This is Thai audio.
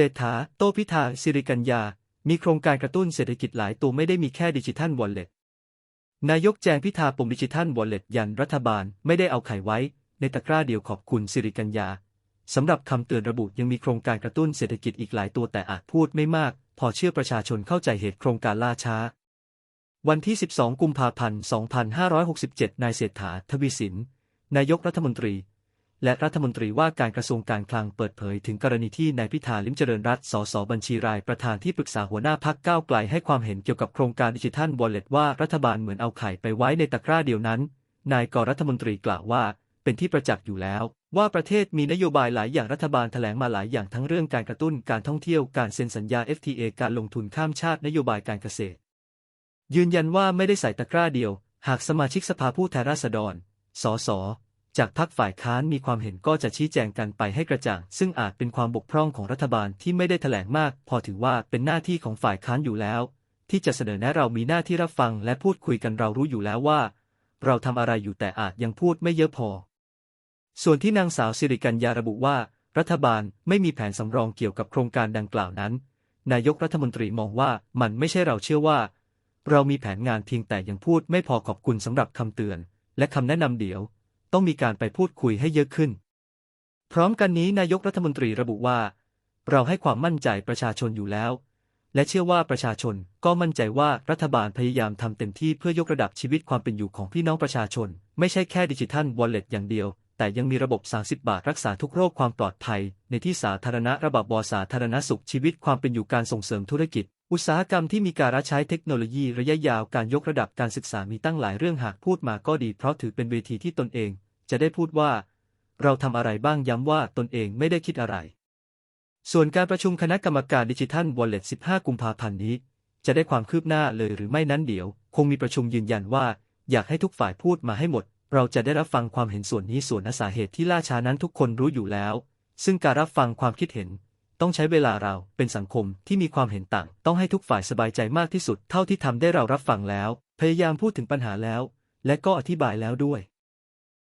เศรษฐา โตพิธา สิริกัญญา มีโครงการกระตุ้นเศรษฐกิจหลายตัวไม่ได้มีแค่ดิจิทัลวอลเล็ต นายกแจงพิธาปมดิจิทัลวอลเล็ตยันรัฐบาลไม่ได้เอาไข่ไว้ ในตะกร้าเดียวขอบคุณสิริกัญญา สำหรับคำเตือนระบุยังมีโครงการกระตุ้นเศรษฐกิจอีกหลายตัวแต่อาจพูดไม่มาก พอเชื่อประชาชนเข้าใจเหตุโครงการล่าช้า วันที่ 12 กุมภาพันธ์ 2567 นายเศรษฐา ทวีสิน นายกรัฐมนตรี และรัฐมนตรีว่าการกระทรวงการคลังเปิดเผยถึงกรณีที่นายพิธาลิมเจริญรัตน์สสบัญชีรายประธานที่ปรึกษาหัวหน้าพักก้าวไกลให้ความเห็นเกี่ยวกับโครงการดิจิทัลวอลเล็ตว่ารัฐบาลเหมือนเอาไข่ไปไว้ในตะกร้าเดียวนั้น นายกรัฐมนตรีกล่าวว่า เป็นที่ประจักษ์อยู่แล้ว ว่าประเทศมีนโยบายหลายอย่างรัฐบาลแถลงมาหลายอย่างทั้งเรื่องการกระตุ้นการท่องเที่ยวการเซ็นสัญญา FTA การลงทุนข้ามชาตินโยบายการเกษตร ยืนยันว่าไม่ได้ใส่ตะกร้าเดียว หากสมาชิกสภาผู้แทนราษฎร สส จากพรรคฝ่ายค้านมีความเห็นก็จะชี้แจงกันไปให้กระจ่าง ซึ่งอาจเป็นความบกพร่องของรัฐบาลที่ไม่ได้แถลงมาก พอถือว่าเป็นหน้าที่ของฝ่ายค้านอยู่แล้ว ที่จะเสนอแนะเรามีหน้าที่รับฟังและพูดคุยกันเรารู้อยู่แล้วว่า เราทำอะไรอยู่แต่อาจยังพูดไม่เยอะพอ ส่วนที่นางสาวสิริกัญญาระบุว่า รัฐบาลไม่มีแผนสำรองเกี่ยวกับโครงการดังกล่าวนั้น นายกรัฐมนตรีมองว่ามันไม่ใช่เราเชื่อว่า เรามีแผนงานเพียงแต่ยังพูดไม่พอขอบคุณสำหรับคำเตือน และคำแนะนำเดี๋ยว ต้องมีการไปพูดคุยให้เยอะขึ้น พร้อมกันนี้นายกรัฐมนตรีระบุว่า เราให้ความมั่นใจประชาชนอยู่แล้ว และเชื่อว่าประชาชนก็มั่นใจว่ารัฐบาลพยายามทำเต็มที่เพื่อยกระดับชีวิตความเป็นอยู่ของพี่น้องประชาชน ไม่ใช่แค่ดิจิทัลวอลเล็ตอย่างเดียว แต่ยังมีระบบ 30 บาทรักษาทุกโรคความปลอดภัย ในที่สาธารณะระบบบสาธารณสุขชีวิตความเป็นอยู่การส่งเสริมธุรกิจ อุตสาหกรรมที่มีการใช้เทคโนโลยีระยะยาวการยกระดับการศึกษามีตั้งหลายเรื่องหากพูดมาก็ดีเพราะถือเป็นเวทีที่ตนเองจะได้พูดว่า เราทำอะไรบ้างย้ำว่าตนเองไม่ได้คิดอะไร ส่วนการประชุมคณะกรรมการดิจิทัลวอลเล็ต15 กุมภาพันธ์นี้ จะได้ความคืบหน้าเลยหรือไม่นั้นเดี๋ยว คงมีประชุมยืนยันว่า อยากให้ทุกฝ่ายพูดมาให้หมด เราจะได้รับฟังความเห็นส่วนนี้ส่วนสาเหตุที่ล่าช้านั้นทุกคนรู้อยู่แล้ว ซึ่งการรับฟังความคิดเห็น ต้องใช้เวลาเราเป็นสังคมที่มีความเห็นต่าง ต้องให้ทุกฝ่ายสบายใจมากที่สุดเท่าที่ทำได้เรารับฟังแล้ว พยายามพูดถึงปัญหาแล้ว และก็อธิบายแล้วด้วย